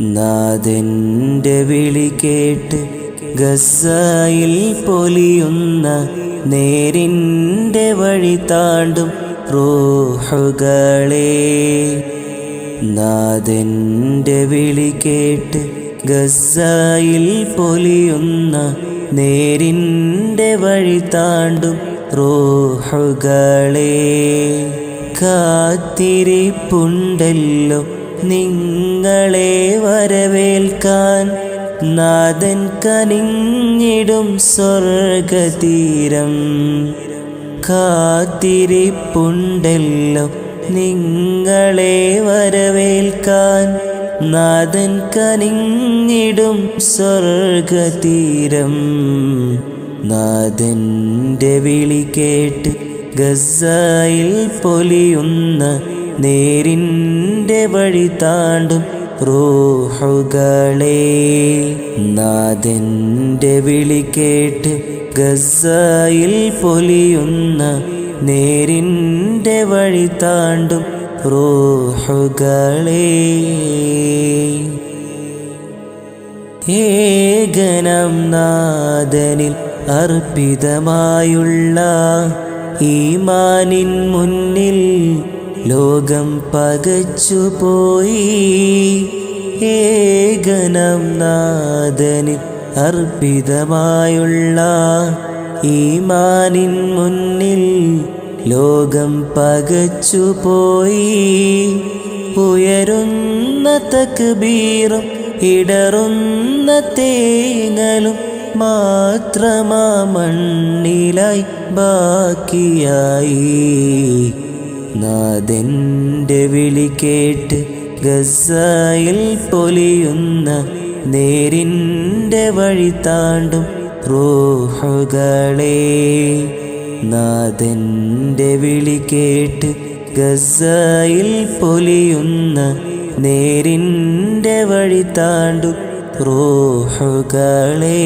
നാഥന്റെ വിളി കേട്ട് ഗസായിൽ പൊലിയുന്ന നേരിന്റെ വഴി താണ്ടും റൂഹുകളെ. നാഥന്റെ വിളി കേട്ട് ഗസായിൽ പൊലിയുന്ന നേരിന്റെ വഴി താണ്ടും റൂഹുകളെ. കാത്തിരിപ്പുണ്ടല്ലോ നിങ്ങളെ വരവേൽക്കാൻ നാഥൻ കനിഞ്ഞിടും സ്വർഗതീരം. കാത്തിരിപ്പുണ്ടല്ലോ നിങ്ങളെ വരവേൽക്കാൻ നാഥൻ കനിഞ്ഞിടും സ്വർഗതീരം. നാഥന്റെ വിളി കേട്ട് ഗസായിൽ പൊലിയുന്ന നേരിന്റെ വഴി താണ്ടും റൂഹുകളെ. നാഥന്റെ വിളി കേട്ട് ഗസയിൽ പൊലിയുന്ന നേരിന്റെ വഴി താണ്ടും റൂഹുകളെ. ഏകനം നാദനിൽ അർപ്പിതമായുള്ള ഈമാനിൻ മുന്നിൽ ലോകം പകച്ചുപോയി ഏകനം നാദനിൽ അർപ്പിതമായുള്ള ഈമാനിൻ മുന്നിൽ ലോകം പകച്ചുപോയി ഉയരുന്ന തക്ബീറും ഇടറുന്ന തേങ്ങലും മാത്രമാ മണ്ണിലായി ബാക്കിയായി. നാഥന്റെ വിളി കേട്ട് ഗസായിൽ പൊലിയുന്ന നേരിന്റെ വഴി താണ്ടും റോഹുകളെ. നാഥന്റെ വിളി കേട്ട് ഗസായിൽ പൊലിയുന്ന നേരിന്റെ വഴി താണ്ടും റൂഹുകളെ.